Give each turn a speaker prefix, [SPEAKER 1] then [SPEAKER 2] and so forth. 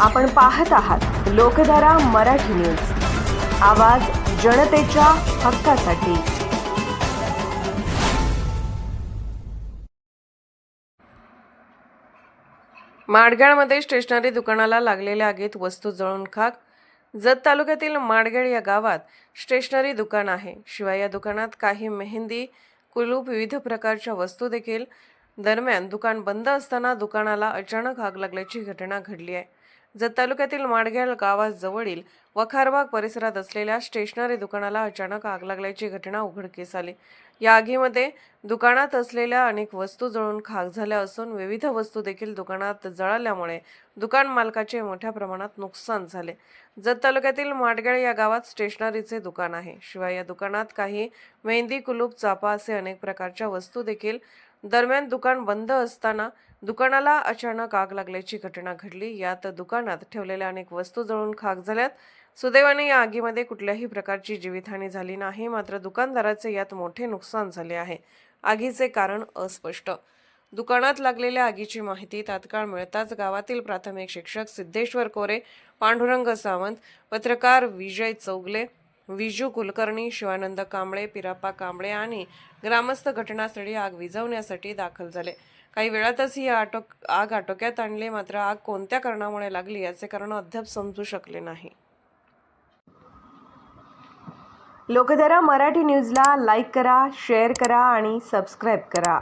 [SPEAKER 1] आपण पाहत आहात लोकधारा मराठी न्यूज. आवाज जनतेच्या हक्कासाठी. माडगाळमध्ये स्टेशनरी दुकानाला लागलेल्या आगीत वस्तू जळून खाक. जत तालुक्यातील माडगेळ या गावात स्टेशनरी दुकान आहे. शिवाय या दुकानात काही मेहंदी कुलूप विविध प्रकारच्या वस्तू देखील दरम्यान दुकान बंद असताना दुकानाला अचानक आग लागल्याची घटना घडली आहे. जत तालुक्यातील माडघ्याल गावाजवळील वखारबाग परिसरात असलेल्या स्टेशनरी दुकानाला अचानक आग लागल्याची घटना उघडकीस आली. या आगीमध्ये दुकानात असलेल्या अनेक वस्तू जळून खाक झाल्या असून विविध वस्तू देखील दुकानात जळाल्यामुळे दुकान मालकाचे मोठ्या प्रमाणात नुकसान झाले. जत तालुक्यातील माडगेळ या गावात स्टेशनरीचे दुकान आहे. शिवाय या दुकानात काही मेहंदी कुलूप चापा असे अनेक प्रकारच्या वस्तू देखील दरम्यान दुकान बंद असताना दुकानाला अचानक आग लागल्याची घटना घडली. यात दुकानात ठेवलेल्या अनेक वस्तू जळून खाक झाल्यात. सुदैवाने या आगीमध्ये कुठल्याही प्रकारची जीवितहानी झाली नाही मात्र दुकानदाराचे यात मोठे नुकसान झाले आहे. आगीचे कारण अस्पष्ट. दुकानात लागलेल्या आगीची माहिती तात्काळ मिळताच गावातील प्राथमिक शिक्षक सिद्धेश्वर कोरे पांडुरंग सावंत पत्रकार विजय चौगले विजू कुलकर्णी शिवानंद कांबळे पिराप्पा कांबळे आणि ग्रामस्थ घटनास्थळी आग विझवण्यासाठी दाखल झाले. काही वेळातच ही आटोक आग आटोक्यात आणली मात्र आग कोणत्या कारणामुळे लागली याचे कारण अद्याप समजू शकले नाही. लोकधारा मराठी न्यूजला लाईक करा शेअर करा आणि सबस्क्राईब करा.